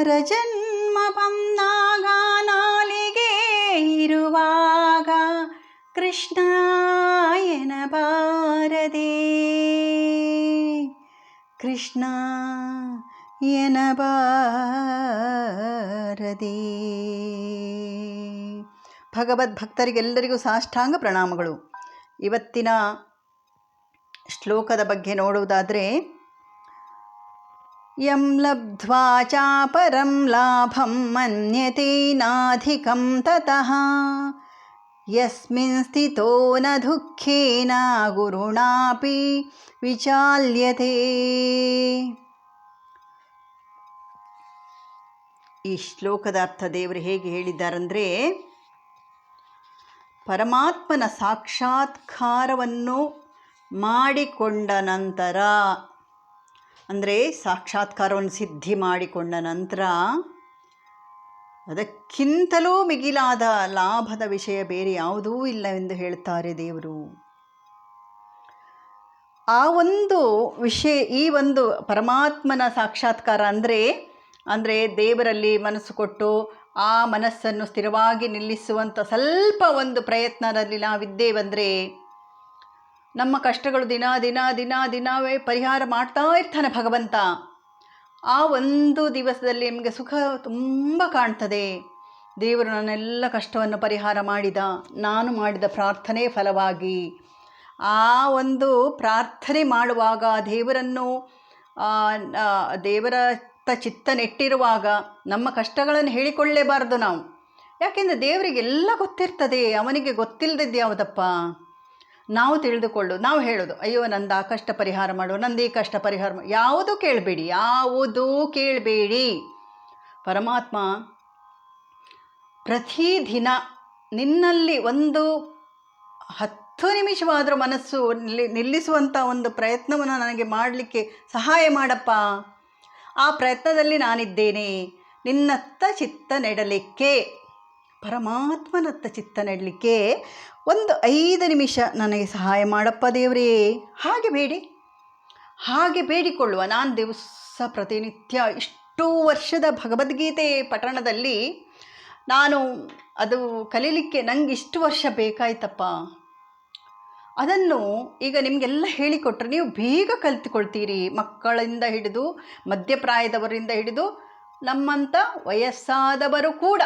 ನರಜನ್ಮ ಬಂದಾಗ ನಾಲಿಗೆ ಇರುವಾಗ ಕೃಷ್ಣ ಎನಬಾರದೆ ಕೃಷ್ಣ ಎನಬಾರದೆ ಭಗವದ್ಭಕ್ತರಿಗೆಲ್ಲರಿಗೂ ಸಾಷ್ಟಾಂಗ ಪ್ರಣಾಮಗಳು. ಇವತ್ತಿನ ಶ್ಲೋಕದ ಬಗ್ಗೆ ನೋಡುವುದಾದರೆ ಯಂ ಲಬ್ಧ್ವಾ ಚಾಪರಂ ಲಾಭಂ ಮನ್ಯತೆ ನಾಧಿಕಂ ತತಃ ಯಸ್ಮಿನ್ ಸ್ಥಿತೋ ನ ದುಃಖೇನ ಗುರುಣಾಪಿ ವಿಚಾಲ್ಯತೆ ಈ ಶ್ಲೋಕದ ಅರ್ಥ ದೇವರು ಹೇಗೆ ಹೇಳಿದ್ದಾರೆಂದರೆ, ಪರಮಾತ್ಮನ ಸಾಕ್ಷಾತ್ಕಾರವನ್ನು ಮಾಡಿಕೊಂಡ ನಂತರ ಅಂದರೆ ಸಾಕ್ಷಾತ್ಕಾರವನ್ನು ಸಿದ್ಧಿ ಮಾಡಿಕೊಂಡ ನಂತರ ಅದಕ್ಕಿಂತಲೂ ಮಿಗಿಲಾದ ಲಾಭದ ವಿಷಯ ಬೇರೆ ಯಾವುದೂ ಇಲ್ಲ ಎಂದು ಹೇಳ್ತಾರೆ ದೇವರು. ಆ ಒಂದು ವಿಷಯ, ಈ ಒಂದು ಪರಮಾತ್ಮನ ಸಾಕ್ಷಾತ್ಕಾರ ಅಂದರೆ ಅಂದರೆ ದೇವರಲ್ಲಿ ಮನಸ್ಸು ಕೊಟ್ಟು ಆ ಮನಸ್ಸನ್ನು ಸ್ಥಿರವಾಗಿ ನಿಲ್ಲಿಸುವಂಥ ಸ್ವಲ್ಪ ಒಂದು ಪ್ರಯತ್ನದಲ್ಲಿ ನಾವಿದ್ದೇವೆಂದರೆ ನಮ್ಮ ಕಷ್ಟಗಳು ದಿನ ದಿನ ದಿನ, ದಿನವೇ ಪರಿಹಾರ ಮಾಡ್ತಾ ಇರ್ತಾನೆ ಭಗವಂತ. ಆ ಒಂದು ದಿವಸದಲ್ಲಿ ನಿಮಗೆ ಸುಖ ತುಂಬ ಕಾಣ್ತದೆ. ದೇವರು ನನ್ನೆಲ್ಲ ಕಷ್ಟವನ್ನು ಪರಿಹಾರ ಮಾಡಿದ, ನಾನು ಮಾಡಿದ ಪ್ರಾರ್ಥನೆ ಫಲವಾಗಿ. ಆ ಒಂದು ಪ್ರಾರ್ಥನೆ ಮಾಡುವಾಗ ದೇವರನ್ನು ದೇವರ ಚಿತ್ತ ನೆಟ್ಟಿರುವಾಗ ನಮ್ಮ ಕಷ್ಟಗಳನ್ನು ಹೇಳಿಕೊಳ್ಳೇಬಾರದು ನಾವು. ಯಾಕೆಂದರೆ ದೇವರಿಗೆಲ್ಲ ಗೊತ್ತಿರ್ತದೆ, ಅವನಿಗೆ ಗೊತ್ತಿಲ್ಲದಿದ್ದು ಯಾವುದಪ್ಪ? ನಾವು ತಿಳಿದುಕೊಳ್ಳು, ನಾವು ಹೇಳೋದು, ಅಯ್ಯೋ, ನಂದು ಕಷ್ಟ ಪರಿಹಾರ ಮಾಡು, ನಂದು ಈ ಕಷ್ಟ ಪರಿಹಾರ ಯಾವುದೂ ಕೇಳಬೇಡಿ ಯಾವುದೂ ಕೇಳಬೇಡಿ. ಪರಮಾತ್ಮ ಪ್ರತಿದಿನ ನಿನ್ನಲ್ಲಿ ಒಂದು ಹತ್ತು ನಿಮಿಷವಾದರೂ ಮನಸ್ಸು ನಿಲ್ಲಿ ನಿಲ್ಲಿಸುವಂಥ ಒಂದು ಪ್ರಯತ್ನವನ್ನು ನನಗೆ ಮಾಡಲಿಕ್ಕೆ ಸಹಾಯ ಮಾಡಪ್ಪ. ಆ ಪ್ರಯತ್ನದಲ್ಲಿ ನಾನಿದ್ದೇನೆ, ನಿನ್ನತ್ತ ಚಿತ್ತ ನೆಡಲಿಕ್ಕೆ. ಪರಮಾತ್ಮನತ್ತ ಚಿತ್ತ ನೆಡಲಿಕ್ಕೆ ಒಂದು ಐದು ನಿಮಿಷ ನನಗೆ ಸಹಾಯ ಮಾಡಪ್ಪ ದೇವರೇ. ಹಾಗೆ ಬೇಡಿ. ಹಾಗೆ ಬೇಡಿಕೊಳ್ಳುವ ನಾನು ದಿವಸ ಪ್ರತಿನಿತ್ಯ ಇಷ್ಟು ವರ್ಷದ ಭಗವದ್ಗೀತೆ ಪಠಣದಲ್ಲಿ ನಾನು ಅದು ಕಲೀಲಿಕ್ಕೆ ನನಗೆ ಇಷ್ಟು ವರ್ಷ ಬೇಕಾಯ್ತಪ್ಪ. ಅದನ್ನು ಈಗ ನಿಮಗೆಲ್ಲ ಹೇಳಿಕೊಟ್ರೆ ನೀವು ಬೇಗ ಕಲಿತುಕೊಳ್ತೀರಿ. ಮಕ್ಕಳಿಂದ ಹಿಡಿದು ಮಧ್ಯಪ್ರಾಯದವರಿಂದ ಹಿಡಿದು ನಮ್ಮಂಥ ವಯಸ್ಸಾದವರು ಕೂಡ.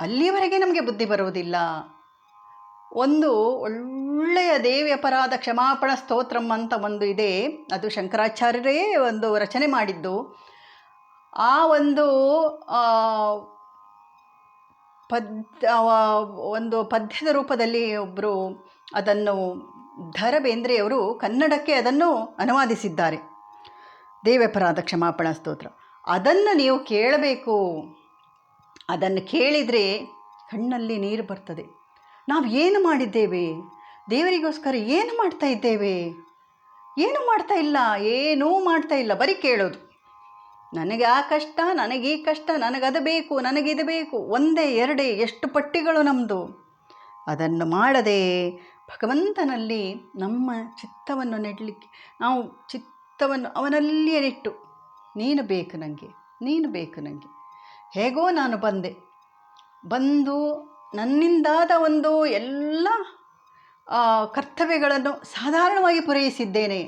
ಅಲ್ಲಿಯವರೆಗೆ ನಮಗೆ ಬುದ್ಧಿ ಬರುವುದಿಲ್ಲ. ಒಂದು ಒಳ್ಳೆಯ ದೇವಿ ಅಪರಾಧ ಕ್ಷಮಾಪಣ ಸ್ತೋತ್ರಂ ಅಂತ ಒಂದು ಇದೆ. ಅದು ಶಂಕರಾಚಾರ್ಯರೇ ಒಂದು ರಚನೆ ಮಾಡಿದ್ದು. ಆ ಒಂದು ಪದ್ಯ ಒಂದು ಪದ್ಯದ ರೂಪದಲ್ಲಿ ಒಬ್ಬರು ಅದನ್ನು ಧರ ಬೇಂದ್ರೆಯವರು ಕನ್ನಡಕ್ಕೆ ಅದನ್ನು ಅನುವಾದಿಸಿದ್ದಾರೆ. ದೇವ್ಯಪರಾಧ ಕ್ಷಮಾಪಣಾ ಸ್ತೋತ್ರ. ಅದನ್ನು ನೀವು ಕೇಳಬೇಕು. ಅದನ್ನು ಕೇಳಿದರೆ ಕಣ್ಣಲ್ಲಿ ನೀರು ಬರ್ತದೆ. ನಾವು ಏನು ಮಾಡಿದ್ದೇವೆ? ದೇವರಿಗೋಸ್ಕರ ಏನು ಮಾಡ್ತಾ ಇದ್ದೇವೆ? ಏನು ಮಾಡ್ತಾ ಇಲ್ಲ? ಏನೂ ಮಾಡ್ತಾ ಇಲ್ಲ. ಬರೀ ಕೇಳೋದು. ನನಗೆ ಆ ಕಷ್ಟ, ನನಗೆ ಈ ಕಷ್ಟ ನನಗದು ಬೇಕು ನನಗಿದು ಬೇಕು. ಒಂದೇ, ಎರಡೇ, ಎಷ್ಟು ಪಟ್ಟಿಗಳು ನಮ್ಮದು ಅದನ್ನು ಮಾಡದೆ ಭಗವಂತನಲ್ಲಿ ನಮ್ಮ ಚಿತ್ತವನ್ನು ನೆಡಲಿಕ್ಕೆ, ನಾವು ಚಿತ್ತವನ್ನು ಅವನಲ್ಲಿಯೇ ನೆಟ್ಟು ನೀನು ಬೇಕು ನನಗೆ ನೀನು ಬೇಕು ನನಗೆ ಹೇಗೋ ನಾನು ಬಂದೆ. ಬಂದು ನನ್ನಿಂದಾದ ಒಂದು ಎಲ್ಲ ಕರ್ತವ್ಯಗಳನ್ನು ಸಾಧಾರಣವಾಗಿ ಪೂರೈಸಿದ್ದೇನೆ.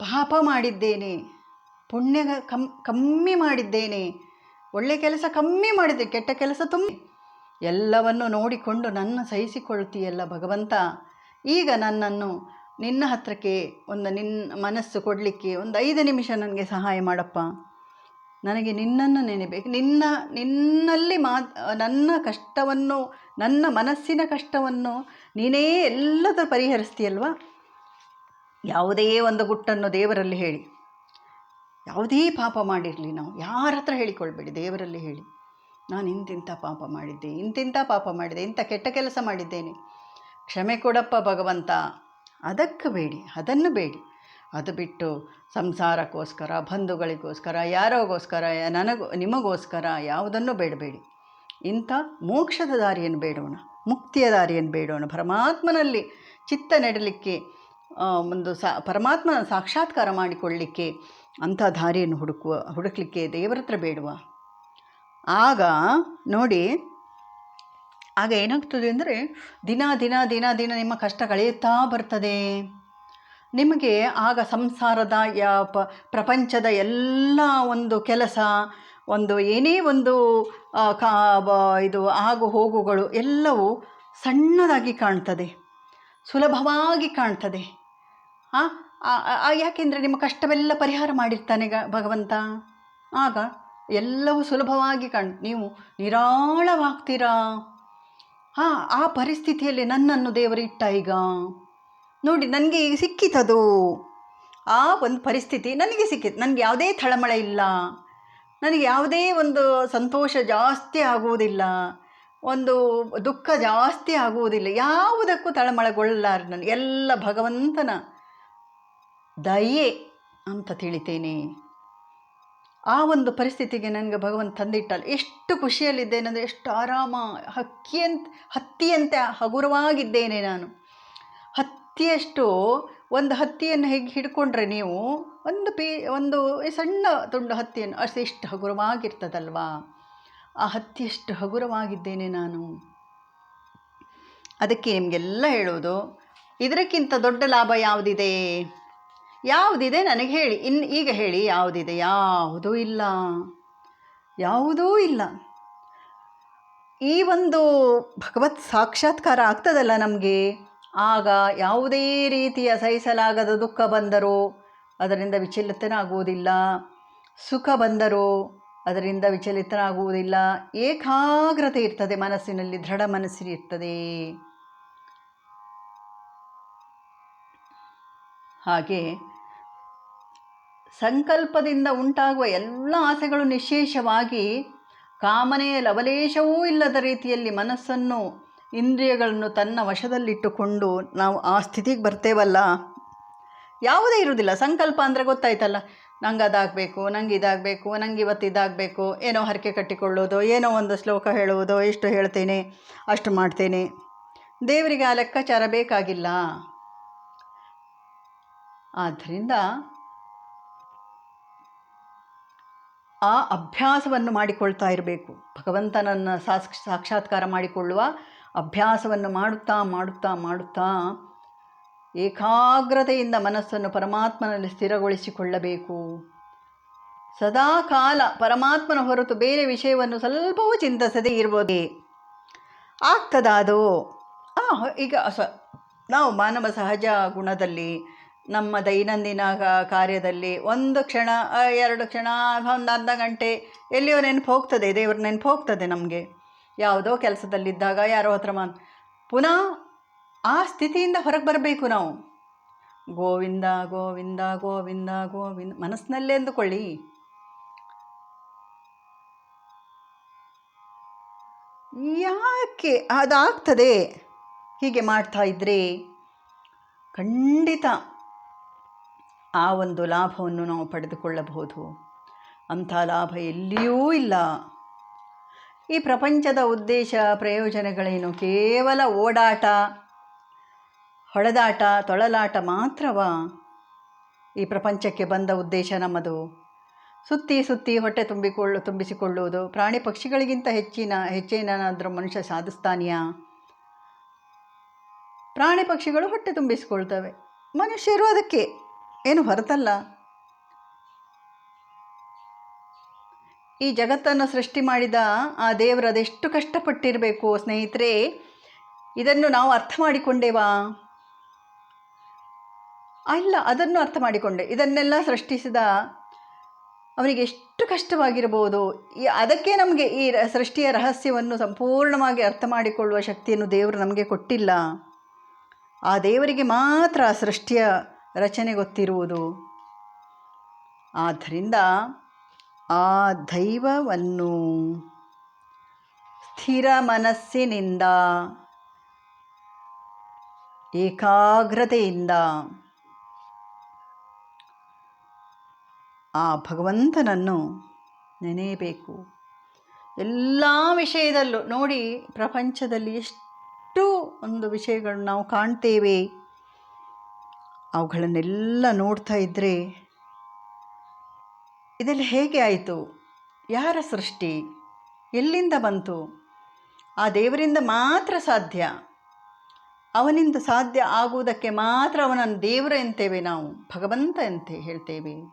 ಪಾಪ ಮಾಡಿದ್ದೇನೆ. ಪುಣ್ಯ ಕಮ್, ಕಮ್ಮಿ ಮಾಡಿದ್ದೇನೆ. ಒಳ್ಳೆಯ ಕೆಲಸ ಕಮ್ಮಿ ಮಾಡಿದೆ, ಕೆಟ್ಟ ಕೆಲಸ ತುಂಬ. ಎಲ್ಲವನ್ನು ನೋಡಿಕೊಂಡು ನನ್ನ ಸಹಿಸಿಕೊಳ್ತೀಯಲ್ಲ ಭಗವಂತ. ಈಗ ನನ್ನನ್ನು ನಿನ್ನ ಹತ್ರಕ್ಕೆ ಒಂದು ನಿನ್ನ ಮನಸ್ಸು ಕೊಡಲಿಕ್ಕೆ ಒಂದು ಐದು ನಿಮಿಷ ನನಗೆ ಸಹಾಯ ಮಾಡಪ್ಪ. ನನಗೆ ನಿನ್ನನ್ನು ನೆನೆಬೇಕು. ನಿನ್ನ, ನಿನ್ನಲ್ಲಿ ಮಾ, ನನ್ನ ಕಷ್ಟವನ್ನು, ನನ್ನ ಮನಸ್ಸಿನ ಕಷ್ಟವನ್ನು ನೀನೇ ಎಲ್ಲದರ ಪರಿಹರಿಸ್ತೀಯಲ್ವಾ? ಯಾವುದೇ ಒಂದು ಗುಟ್ಟನ್ನು ದೇವರಲ್ಲಿ ಹೇಳಿ. ಯಾವುದೇ ಪಾಪ ಮಾಡಿರಲಿ ನಾವು. ಯಾರ ಹತ್ರ ಹೇಳಿಕೊಳ್ಬೇಡಿ, ದೇವರಲ್ಲಿ ಹೇಳಿ. ನಾನು ಇಂತಿಂಥ ಪಾಪ ಮಾಡಿದ್ದೆ, ಇಂತಿಂಥ ಪಾಪ ಮಾಡಿದೆ ಇಂಥ ಕೆಟ್ಟ ಕೆಲಸ ಮಾಡಿದ್ದೇನೆ. ಕ್ಷಮೆ ಕೊಡಪ್ಪ ಭಗವಂತ. ಅದಕ್ಕೆ ಬೇಡಿ, ಅದನ್ನು ಬೇಡಿ. ಅದು ಬಿಟ್ಟು ಸಂಸಾರಕ್ಕೋಸ್ಕರ, ಬಂಧುಗಳಿಗೋಸ್ಕರ, ಯಾರೋಗೋಸ್ಕರ, ನನಗೋ, ನಿಮಗೋಸ್ಕರ ಯಾವುದನ್ನು ಬೇಡಬೇಡಿ. ಇಂಥ ಮೋಕ್ಷದ ದಾರಿಯನ್ನು ಬೇಡೋಣ, ಮುಕ್ತಿಯ ದಾರಿಯನ್ನು ಬೇಡೋಣ. ಪರಮಾತ್ಮನಲ್ಲಿ ಚಿತ್ತ ನೆಡಲಿಕ್ಕೆ ಒಂದು ಸಾ, ಪರಮಾತ್ಮನ ಸಾಕ್ಷಾತ್ಕಾರ ಮಾಡಿಕೊಳ್ಳಲಿಕ್ಕೆ ಅಂಥ ದಾರಿಯನ್ನು ಹುಡುಕುವ, ಹುಡುಕಲಿಕ್ಕೆ ದೇವರತ್ರ ಬೇಡುವ. ಆಗ ನೋಡಿ, ಆಗ ಏನಾಗ್ತದೆ ಅಂದರೆ ದಿನ ದಿನ ದಿನ ದಿನ ನಿಮ್ಮ ಕಷ್ಟ ಕಳೆಯುತ್ತಾ ಬರ್ತದೆ. ನಿಮಗೆ ಆಗ ಸಂಸಾರದ, ಯಾ ಪ್ರಪಂಚದ ಎಲ್ಲ ಒಂದು ಕೆಲಸ, ಒಂದು ಏನೇ ಒಂದು ಕಾ ಇದು ಆಗು ಹೋಗುಗಳು ಎಲ್ಲವೂ ಸಣ್ಣದಾಗಿ ಕಾಣ್ತದೆ, ಸುಲಭವಾಗಿ ಕಾಣ್ತದೆ. ಯಾಕೆಂದರೆ ನಿಮ್ಮ ಕಷ್ಟವೆಲ್ಲ ಪರಿಹಾರ ಮಾಡಿರ್ತಾನೆ ಗ, ಭಗವಂತ. ಆಗ ಎಲ್ಲವೂ ಸುಲಭವಾಗಿ ಕಾಣ್, ನೀವು ನಿರಾಳವಾಗ್ತೀರಾ? ಹಾಂ ಆ ಪರಿಸ್ಥಿತಿಯಲ್ಲಿ ನನ್ನನ್ನು ದೇವರು ಈಗ. ನೋಡಿ, ನನಗೆ ಸಿಕ್ಕಿತದು. ಆ ಒಂದು ಪರಿಸ್ಥಿತಿ ನನಗೆ ಸಿಕ್ಕಿತು. ನನಗೆ ಯಾವುದೇ ತಳಮಳ ಇಲ್ಲ. ನನಗೆ ಯಾವುದೇ ಒಂದು ಸಂತೋಷ ಜಾಸ್ತಿ ಆಗುವುದಿಲ್ಲ. ಒಂದು ದುಃಖ ಜಾಸ್ತಿ ಆಗುವುದಿಲ್ಲ. ಯಾವುದಕ್ಕೂ ತಳಮಳಗೊಳ್ಳಲಾರ ನಾನು. ಎಲ್ಲ ಭಗವಂತನ ದಯೆ ಅಂತ ತಿಳಿತೇನೆ. ಆ ಒಂದು ಪರಿಸ್ಥಿತಿಗೆ ನನಗೆ ಭಗವಂತ ತಂದಿಟ್ಟಲ್ಲ ಎಷ್ಟು ಖುಷಿಯಲ್ಲಿದ್ದೇನೆಂದರೆ, ಎಷ್ಟು ಆರಾಮ, ಹಕ್ಕಿಯಂತ, ಹತ್ತಿಯಂತೆ, ಹಗುರವಾಗಿದ್ದೇನೆ ನಾನು. ಹತ್ತಿಯಷ್ಟು ಒಂದು ಹತ್ತಿಯನ್ನು ಹೇಗೆ ಹಿಡ್ಕೊಂಡ್ರೆ ನೀವು? ಒಂದು ಪೀ, ಒಂದು ಸಣ್ಣ ತುಂಡು ಹತ್ತಿಯನ್ನು, ಅಷ್ಟು ಎಷ್ಟು ಹಗುರವಾಗಿರ್ತದಲ್ವಾ? ಆ ಹತ್ತಿಯಷ್ಟು ಹಗುರವಾಗಿದ್ದೇನೆ ನಾನು. ಅದಕ್ಕೆ ನಿಮಗೆಲ್ಲ ಹೇಳೋದು, ಇದಕ್ಕಿಂತ ದೊಡ್ಡ ಲಾಭ ಯಾವುದಿದೆ? ಯಾವುದಿದೆ ನನಗೆ ಹೇಳಿ ಇನ್ನು ಈಗ ಹೇಳಿ, ಯಾವುದಿದೆ? ಯಾವುದೂ ಇಲ್ಲ. ಯಾವುದೂ ಇಲ್ಲ. ಈ ಒಂದು ಭಗವತ್ ಸಾಕ್ಷಾತ್ಕಾರ ಆಗ್ತದಲ್ಲ ನಮಗೆ? ಆಗ ಯಾವುದೇ ರೀತಿಯ ಸಹಿಸಲಾಗದ ದುಃಖ ಬಂದರೂ ಅದರಿಂದ ವಿಚಲಿತನಾಗುವುದಿಲ್ಲ. ಸುಖ ಬಂದರೂ ಅದರಿಂದ ವಿಚಲಿತನಾಗುವುದಿಲ್ಲ. ಏಕಾಗ್ರತೆ ಇರ್ತದೆ ಮನಸ್ಸಿನಲ್ಲಿ, ದೃಢ ಮನಸ್ಸಿನಿರ್ತದೆ ಹಾಗೆ ಸಂಕಲ್ಪದಿಂದ ಉಂಟಾಗುವ ಎಲ್ಲ ಆಸೆಗಳು ನಿಶೇಷವಾಗಿ ಕಾಮನೆಯ ಲವಲೇಶವೂ ಇಲ್ಲದ ರೀತಿಯಲ್ಲಿ ಮನಸ್ಸನ್ನು ಇಂದ್ರಿಯಗಳನ್ನು ತನ್ನ ವಶದಲ್ಲಿಟ್ಟುಕೊಂಡು ನಾವು ಆ ಸ್ಥಿತಿಗೆ ಬರ್ತೇವಲ್ಲ? ಯಾವುದೇ ಇರುವುದಿಲ್ಲ. ಸಂಕಲ್ಪ ಅಂದರೆ ಗೊತ್ತಾಯ್ತಲ್ಲ. ನಂಗೆ ಅದಾಗಬೇಕು ನಂಗೆ ಇದಾಗಬೇಕು. ನಂಗೆ ಇವತ್ತು ಇದಾಗಬೇಕು ಏನೋ ಹರಕೆ ಕಟ್ಟಿಕೊಳ್ಳೋದು, ಏನೋ ಒಂದು ಶ್ಲೋಕ ಹೇಳುವುದು ಎಷ್ಟು ಹೇಳ್ತೇನೆ, ಅಷ್ಟು ಮಾಡ್ತೇನೆ. ದೇವರಿಗೆ ಆ ಲೆಕ್ಕಾಚಾರ ಬೇಕಾಗಿಲ್ಲ. ಆದ್ದರಿಂದ ಆ ಅಭ್ಯಾಸವನ್ನು ಮಾಡಿಕೊಳ್ತಾ ಇರಬೇಕು. ಭಗವಂತನನ್ನು ಸಾಕ್ಷ್, ಸಾಕ್ಷಾತ್ಕಾರ ಮಾಡಿಕೊಳ್ಳುವ ಅಭ್ಯಾಸವನ್ನು ಮಾಡುತ್ತಾ ಮಾಡುತ್ತಾ ಮಾಡುತ್ತಾ ಏಕಾಗ್ರತೆಯಿಂದ ಮನಸ್ಸನ್ನು ಪರಮಾತ್ಮನಲ್ಲಿ ಸ್ಥಿರಗೊಳಿಸಿಕೊಳ್ಳಬೇಕು. ಸದಾ ಕಾಲ ಪರಮಾತ್ಮನ ಹೊರತು ಬೇರೆ ವಿಷಯವನ್ನು ಸ್ವಲ್ಪವೂ ಚಿಂತಿಸದೇ ಇರ್ಬೋದೇ ಆಗ್ತದಾದು? ಆ, ಈಗ ಸ ನಾವು ಮಾನವ ಸಹಜ ಗುಣದಲ್ಲಿ ನಮ್ಮ ದೈನಂದಿನ ಕಾರ್ಯದಲ್ಲಿ ಒಂದು ಕ್ಷಣ ಎರಡು ಕ್ಷಣ ಒಂದು ಅರ್ಧ ಗಂಟೆ ಎಲ್ಲಿಯೋ ನೆನಪು ಹೋಗ್ತದೆ ದೇವ್ರ ನೆನಪು ಹೋಗ್ತದೆ ನಮಗೆ. ಯಾವುದೋ ಕೆಲಸದಲ್ಲಿದ್ದಾಗ ಯಾರೋ ಹತ್ರ ಮಾ ಪುನಃ ಆ ಸ್ಥಿತಿಯಿಂದ ಹೊರಗೆ ಬರಬೇಕು ನಾವು. ಗೋವಿಂದ ಗೋವಿಂದ ಗೋವಿಂದ ಗೋವಿಂದ, ಮನಸ್ಸಿನಲ್ಲೇ ಅಂದುಕೊಳ್ಳಿ. ಯಾಕೆ ಅದಾಗ್ತದೆ? ಹೀಗೆ ಮಾಡ್ತಾ ಇದ್ದರೆ ಖಂಡಿತ ಆ ಒಂದು ಲಾಭವನ್ನು ನಾವು ಪಡೆದುಕೊಳ್ಳಬಹುದು. ಅಂಥ ಲಾಭ ಎಲ್ಲಿಯೂ ಇಲ್ಲ. ಈ ಪ್ರಪಂಚದ ಉದ್ದೇಶ, ಪ್ರಯೋಜನಗಳೇನು? ಕೇವಲ ಓಡಾಟ, ಹೊಡೆದಾಟ, ತೊಳಲಾಟ ಮಾತ್ರವಾ? ಈ ಪ್ರಪಂಚಕ್ಕೆ ಬಂದ ಉದ್ದೇಶ ನಮ್ಮದು. ಸುತ್ತಿ ಸುತ್ತಿ ಹೊಟ್ಟೆ ತುಂಬಿಕೊಳ್ಳು, ತುಂಬಿಸಿಕೊಳ್ಳುವುದು. ಪ್ರಾಣಿ ಪಕ್ಷಿಗಳಿಗಿಂತ ಹೆಚ್ಚಿನ ಹೆಚ್ಚೇನಾದರೂ ಮನುಷ್ಯ ಸಾಧಿಸ್ತಾನೆಯಾ? ಪ್ರಾಣಿ ಪಕ್ಷಿಗಳು ಹೊಟ್ಟೆ ತುಂಬಿಸಿಕೊಳ್ತವೆ. ಮನುಷ್ಯರು ಅದಕ್ಕೆ ಏನು ಹೊರತಲ್ಲ. ಈ ಜಗತ್ತನ್ನು ಸೃಷ್ಟಿ ಮಾಡಿದ ಆ ದೇವರು ಅದೆಷ್ಟು ಕಷ್ಟಪಟ್ಟಿರಬೇಕು, ಸ್ನೇಹಿತರೆ? ಇದನ್ನು ನಾವು ಅರ್ಥ ಮಾಡಿಕೊಂಡೇವಾ? ಅಲ್ಲ, ಅದನ್ನು ಅರ್ಥ ಮಾಡಿಕೊಂಡೆ. ಇದನ್ನೆಲ್ಲ ಸೃಷ್ಟಿಸಿದ ಅವನಿಗೆ ಎಷ್ಟು ಕಷ್ಟವಾಗಿರಬಹುದು. ಅದಕ್ಕೆ ನಮಗೆ ಈ ಸೃಷ್ಟಿಯ ರಹಸ್ಯವನ್ನು ಸಂಪೂರ್ಣವಾಗಿ ಅರ್ಥ ಮಾಡಿಕೊಳ್ಳುವ ಶಕ್ತಿಯನ್ನು ದೇವರು ನಮಗೆ ಕೊಟ್ಟಿಲ್ಲ. ಆ ದೇವರಿಗೆ ಮಾತ್ರ ಆ ಸೃಷ್ಟಿಯ ರಚನೆ ಗೊತ್ತಿರುವುದು. ಆದ್ದರಿಂದ ಆ ದೈವವನ್ನು ಸ್ಥಿರ ಮನಸ್ಸಿನಿಂದ, ಏಕಾಗ್ರತೆಯಿಂದ ಆ ಭಗವಂತನನ್ನು ನೆನೆಯಬೇಕು. ಎಲ್ಲ ವಿಷಯದಲ್ಲೂ ನೋಡಿ, ಪ್ರಪಂಚದಲ್ಲಿ ಎಷ್ಟು ಒಂದು ವಿಷಯಗಳನ್ನು ನಾವು ಕಾಣ್ತೇವೆ. ಅವುಗಳನ್ನೆಲ್ಲ ನೋಡ್ತಾ ಇದ್ದರೆ ಇದೆಲ್ಲ ಹೇಗೆ ಆಯಿತು? ಯಾರ ಸೃಷ್ಟಿ? ಎಲ್ಲಿಂದ ಬಂತು? ಆ ದೇವರಿಂದ ಮಾತ್ರ ಸಾಧ್ಯ? ಅವನಿಂದ ಸಾಧ್ಯ ಆಗುವುದಕ್ಕೆ ಮಾತ್ರ ಅವನನ್ನು ದೇವರ ಎಂತೇವೆ ನಾವು? ಭಗವಂತ ಎಂತೆ ಹೇಳ್ತೇವೆ.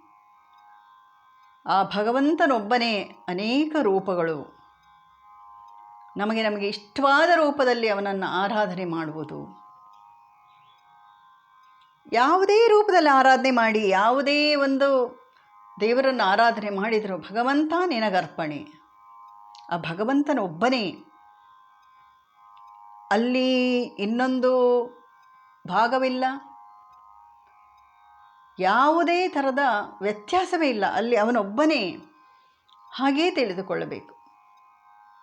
ಆ ಭಗವಂತನೊಬ್ಬನೇ ಅನೇಕ ರೂಪಗಳು. ನಮಗೆ ನಮಗೆ ಇಷ್ಟವಾದ ರೂಪದಲ್ಲಿ ಅವನನ್ನು ಆರಾಧನೆ ಮಾಡುವುದು. ಯಾವುದೇ ರೂಪದಲ್ಲಿ ಆರಾಧನೆ ಮಾಡಿ, ಯಾವುದೇ ಒಂದು ದೇವರನ್ನು ಆರಾಧನೆ ಮಾಡಿದರು ಭಗವಂತ ನಿನಗರ್ಪಣೆ. ಆ ಭಗವಂತನ ಒಬ್ಬನೇ ಅಲ್ಲಿ ಇನ್ನೊಂದು ಭಾಗವಿಲ್ಲ. ಯಾವುದೇ ಥರದ ವ್ಯತ್ಯಾಸವೇ ಇಲ್ಲ. ಅಲ್ಲಿ ಅವನೊಬ್ಬನೇ. ಹಾಗೇ ತಿಳಿದುಕೊಳ್ಳಬೇಕು.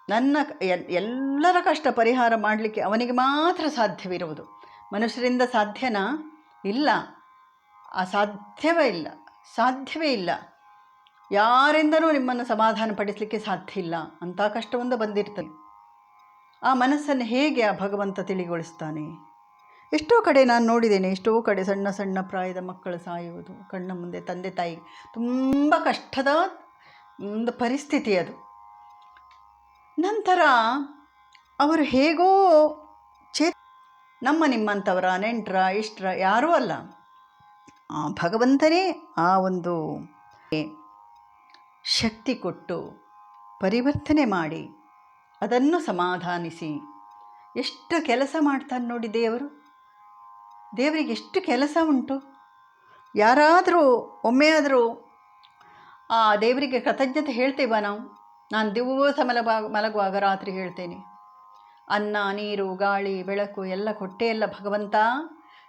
ನನ್ನ ಎಲ್- ಎಲ್ಲರ ಕಷ್ಟ ಪರಿಹಾರ ಮಾಡಲಿಕ್ಕೆ ಅವನಿಗೆ ಮಾತ್ರ ಸಾಧ್ಯವಿರುವುದು. ಮನುಷ್ಯರಿಂದ ಸಾಧ್ಯನಾ? ಇಲ್ಲ. ಅಸಾಧ್ಯವೇ ಸಾಧ್ಯವೇ ಇಲ್ಲ. ಸಾಧ್ಯವೇ ಇಲ್ಲ. ಯಾರಿಂದನೂ ನಿಮ್ಮನ್ನು ಸಮಾಧಾನ ಪಡಿಸಲಿಕ್ಕೆ ಸಾಧ್ಯ ಇಲ್ಲ. ಅಂಥ ಕಷ್ಟವೊಂದು ಬಂದಿರ್ತದೆ. ಆ ಮನಸ್ಸನ್ನು ಹೇಗೆ ಆ ಭಗವಂತ ತಿಳಿಗೊಳಿಸ್ತಾನೆ? ಎಷ್ಟೋ ಕಡೆ ನಾನು ನೋಡಿದ್ದೇನೆ, ಎಷ್ಟೋ ಕಡೆ ಸಣ್ಣ ಸಣ್ಣ ಪ್ರಾಯದ ಮಕ್ಕಳು ಸಾಯುವುದು, ಕಣ್ಣ ಮುಂದೆ ತಂದೆ ತಾಯಿ. ತುಂಬ ಕಷ್ಟದ ಒಂದು ಪರಿಸ್ಥಿತಿ ಅದು. ನಂತರ ಅವರು ಹೇಗೋ ಚೇ ನಮ್ಮ ನಿಮ್ಮಂಥವರ, ನೆಂಟ್ರ, ಇಷ್ಟರ, ಯಾರೂ ಅಲ್ಲ. ಭಗವಂತನೇ ಆ ಒಂದು ಶಕ್ತಿ ಕೊಟ್ಟು ಪರಿವರ್ತನೆ ಮಾಡಿ ಅದನ್ನು ಸಮಾಧಾನಿಸಿ. ಎಷ್ಟು ಕೆಲಸ ಮಾಡ್ತಾನೆ ನೋಡಿ ದೇವರು. ದೇವರಿಗೆ ಎಷ್ಟು ಕೆಲಸ ಉಂಟು. ಯಾರಾದರೂ ಒಮ್ಮೆಯಾದರೂ ಆ ದೇವರಿಗೆ ಕೃತಜ್ಞತೆ ಹೇಳ್ತೇವ ನಾವು? ನಾನು ದಿವಸ ಮಲಗುವಾಗ ಮಲಗುವಾಗ ರಾತ್ರಿ ಹೇಳ್ತೇನೆ. ಅನ್ನ, ನೀರು, ಗಾಳಿ, ಬೆಳಕು ಎಲ್ಲ, ಕೊಟ್ಟೇ ಎಲ್ಲ ಭಗವಂತ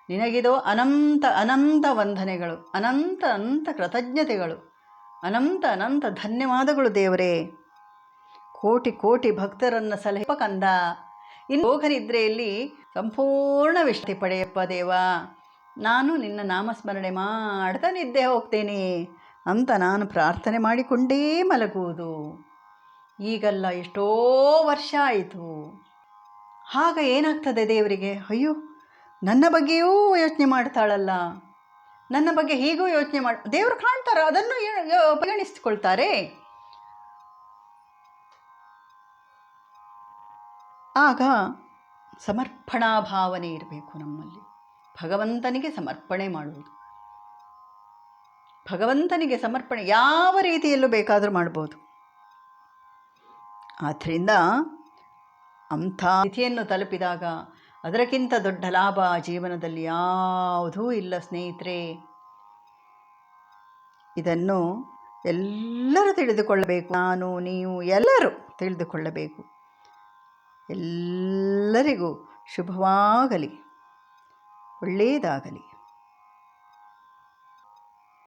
ನಿನಗಿದೋ ಅನಂತ ಅನಂತ ವಂದನೆಗಳು, ಅನಂತ ಅನಂತ ಕೃತಜ್ಞತೆಗಳು, ಅನಂತ ಅನಂತ ಧನ್ಯವಾದಗಳು ದೇವರೇ. ಕೋಟಿ ಕೋಟಿ ಭಕ್ತರನ್ನು ಸಲಹೆ ಕಂದ. ಇನ್ನು ಯೋಗನಿದ್ರೆಯಲ್ಲಿ ಸಂಪೂರ್ಣ ವಿಶ್ರಾಂತಿ ಪಡೆಯಪ್ಪ ದೇವ. ನಾನು ನಿನ್ನ ನಾಮಸ್ಮರಣೆ ಮಾಡ್ತಾ ನಿದ್ದೆ ಹೋಗ್ತೇನೆ ಅಂತ ನಾನು ಪ್ರಾರ್ಥನೆ ಮಾಡಿಕೊಂಡೇ ಮಲಗುವುದು. ಈಗಲ್ಲ ಎಷ್ಟೋ ವರ್ಷ ಆಯಿತು. ಆಗ ಏನಾಗ್ತದೆ ದೇವರಿಗೆ? ಅಯ್ಯೋ ನನ್ನ ಬಗ್ಗೆಯೂ ಯೋಚನೆ ಮಾಡ್ತಾಳಲ್ಲ? ನನ್ನ ಬಗ್ಗೆ ಹೀಗೂ ಯೋಚನೆ ಮಾಡಿ, ದೇವರು ಕಾಣ್ತಾರ, ಅದನ್ನು ಪರಿಗಣಿಸಿಕೊಳ್ತಾರೆ. ಆಗ ಸಮರ್ಪಣಾ ಭಾವನೆ ಇರಬೇಕು ನಮ್ಮಲ್ಲಿ. ಭಗವಂತನಿಗೆ ಸಮರ್ಪಣೆ ಮಾಡುವುದು. ಭಗವಂತನಿಗೆ ಸಮರ್ಪಣೆ ಯಾವ ರೀತಿಯಲ್ಲೂ ಬೇಕಾದರೂ ಮಾಡ್ಬೋದು. ಆದ್ದರಿಂದ ಅಂಥ ಸ್ಥಿತಿಯನ್ನು ತಲುಪಿದಾಗ ಅದಕ್ಕಿಂತ ದೊಡ್ಡ ಲಾಭ ಜೀವನದಲ್ಲಿ ಯಾವುದೂ ಇಲ್ಲ ಸ್ನೇಹಿತರೆ. ಇದನ್ನು ಎಲ್ಲರೂ ತಿಳಿದುಕೊಳ್ಳಬೇಕು. ನಾನು, ನೀವು ಎಲ್ಲರೂ ತಿಳಿದುಕೊಳ್ಳಬೇಕು. ಎಲ್ಲರಿಗೂ ಶುಭವಾಗಲಿ, ಒಳ್ಳೆಯದಾಗಲಿ.